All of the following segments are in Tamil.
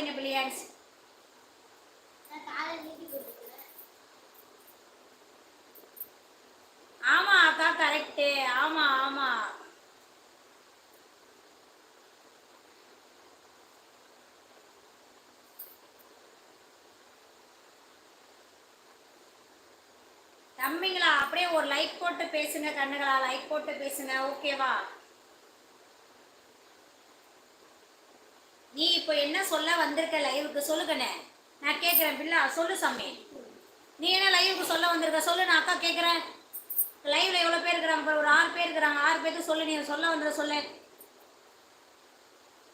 போறீங்க பிள்ளையாட்ஸ் ஆமா அக்கா கரெக்ட் ஆமா ஆமா. தம்பிங்களா அப்படியே ஒரு லைக் போட்டு பேசுங்க கண்ணுகளா. லைக் போட்டு பேசுங்க ஓகேவா நீ இப்போ என்ன சொல்ல வந்திருக்க லைவுக்கு சொல்லுங்கண்ணே. நான் கேட்குறேன் பிள்ளை சொல்லு சாமி. நீ என்ன லைவுக்கு சொல்ல வந்திருக்க? சொல்லு நான் அக்கா கேட்குறேன் லைவில் எவ்வளோ பேர் இருக்கிறாங்க ஒரு ஆறு பேர் இருக்கிறாங்க. ஆறு பேருக்கு சொல்லு நீ சொல்ல வந்த சொல்லு.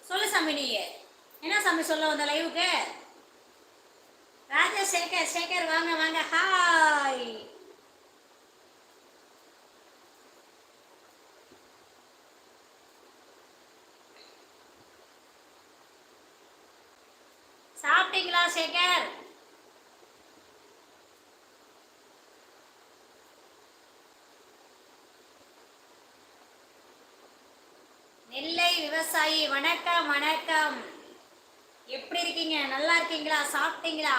சொல்லு சாமி நீ. என்ன சாமி சொல்ல வந்த லைவுக்கு ராஜா சேகர் சேகர் வாங்க வாங்க. ஹாய் சாப்பிட்டீங்களா சேகர்? நெல்லை விவசாயி வணக்கம் வணக்கம். எப்படி இருக்கீங்க? நல்லா இருக்கீங்களா? சாப்பிட்டீங்களா?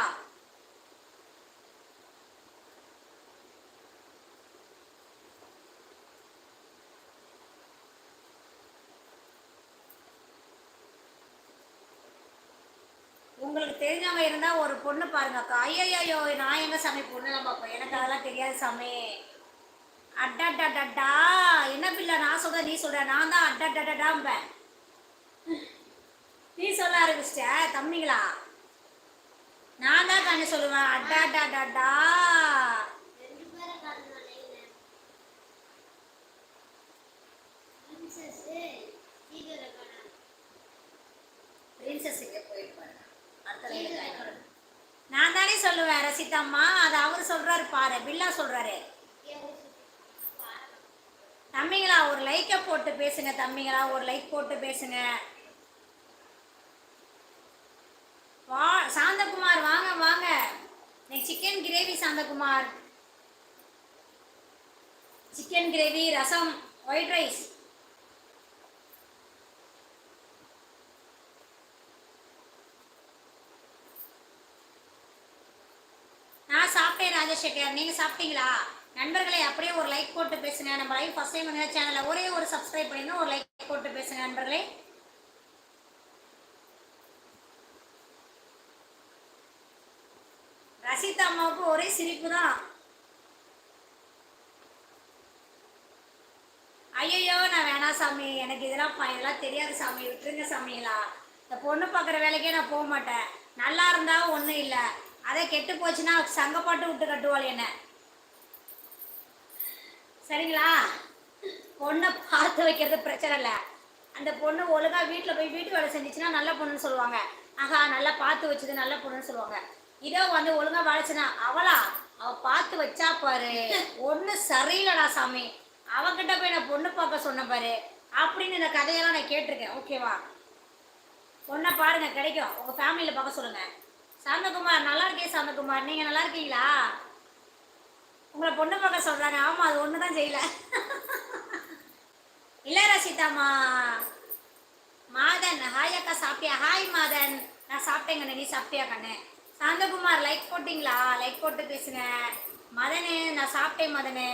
உங்களுக்கு தெரிஞ்சவங்க இருந்தா ஒரு பொண்ணு பாருங்க அக்கா. ஐயோ நான் எங்க சாமி பொண்ணுலாம் பார்ப்பேன் எனக்கு அதெல்லாம் தெரியாது சாமி. அட்டா என்ன பிள்ளை? நான் சொல்ற நீ சொல்ற. நான் தான் அட்டடாடாம்பேன் நீ சொல்ல ஆரம்பிச்சிட்ட தம்பிங்களா? நான் தான் கண்ணு சொல்லுவேன். ரெண்டு பேரை காட்டுனா லைவ்ல பிரின்சஸ் இங்கே போயிருப்பாரு நான் தானே சொல்லுவேன் ரசிதாம்மா அது அவர் சொல்றாரு பாரு பில்லா சொல்றாரு. தம்பிங்களா ஒரு லைக்கை போட்டு பேசுங்க தம்பிங்களா ஒரு லைக் போட்டு பேசுங்க. வா சாந்தகுமார் வாங்க வாங்க. Next chicken gravy Santhakumar. Chicken gravy rasam white rice நான் ராஜசேகர் நீங்க சாப்பிட்டீங்களா? நண்பர்களே அப்படியே ஒரு லைக் போட்டு பேசுங்க. நம்ம லைவ் ஃபர்ஸ்ட் டைம் வந்து சேனலை ஒரே ஒரு சப்ஸ்கிரைப் பண்ணிருங்க. ஒரு லைக் போட்டு பேசுங்க நண்பர்களே. ரசிதா அம்மாவுக்கு ஒரே சிரிப்பு தான். ஐயோ நான் வேணாம் சாமி. எனக்கு இதெல்லாம் இதெல்லாம் தெரியாது சாமி. விட்டுருங்க சாமிங்களா இந்த பொண்ணு பார்க்குற வேலைக்கே நான் போக மாட்டேன். நல்லா இருந்தா ஒன்றும் இல்லை. அதே கெட்டு போச்சுன்னா சங்கப்பாட்டு விட்டு கட்டுவாள் என்ன. சரிங்களா? பொண்ணை பார்த்து வைக்கிறது பிரச்சனை இல்லை. அந்த பொண்ணு ஒழுங்காக வீட்டில் போய் வீட்டு வேலை செஞ்சுச்சுன்னா நல்ல பொண்ணுன்னு சொல்லுவாங்க. ஆஹா நல்லா பார்த்து வச்சது நல்ல பொண்ணுன்னு சொல்லுவாங்க. இதோ வந்து ஒழுங்கா வளைச்சுனா அவளா? அவ பார்த்து வச்சா பாரு. ஒண்ணு சரியில்லடா சாமி. அவகிட்ட போய் நான் பொண்ணு பார்க்க சொன்ன பாரு. அப்படின்னு இந்த கதையெல்லாம் நான் கேட்டிருக்கேன். ஓகேவா? பொண்ணை பாருங்க கிடைக்கும். உங்க ஃபேமிலியில பார்க்க சொல்லுங்க. சாந்தகுமார் நல்லா இருக்கேன் சாந்தகுமார். நீங்க நல்லா இருக்கீங்களா? உங்களை பொண்ணு பார்க்க சொல்றாங்க. ஆமா அது ஒன்று தான் செய்யல. இல்ல ரசிதாமா மாதன் ஹாய் அக்கா சாப்பிட்டியா? ஹாய் மாதன். நான் சாப்பிட்டேங்க நீ சாப்பிட்டியா கண்ணு? சாந்தகுமார் லைக் போட்டிங்களா? லைக் போட்டு பேசுங்க. மதனு நான் சாப்பிட்டேன் மதனு.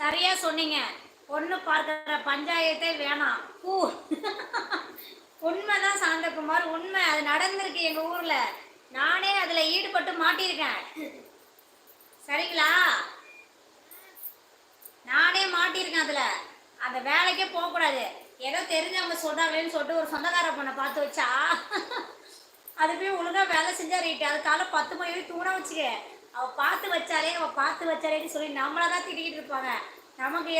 சரியா சொன்னீங்க. பொண்ணு பார்க்குற பஞ்சாயத்தே வேணாம். பூ. உண்மைதான் சாந்தகுமார் உண்மை. அது நடந்திருக்கு எங்க ஊர்ல. நானே அதுல ஈடுபட்டு மாட்டியிருக்கேன். சரிங்களா? நானே மாட்டியிருக்கேன் அதுல. அந்த வேலைக்கே போகக்கூடாது. ஏதோ தெரிஞ்சவங்க சொல்றாங்களேன்னு சொல்லிட்டு ஒரு சொந்தக்கார பொண்ணை பார்த்து வச்சா அது போய் ஒழுங்காக வேலை செஞ்சா ரைட்டு அதுக்கால பத்து மணி வரைக்கும் தூண வச்சுக்க. அவ பார்த்து வச்சாலே அவள் பார்த்து வச்சாலேன்னு சொல்லி நம்மளை தான் திட்டிக்கிட்டு இருப்பாங்க. நமக்கு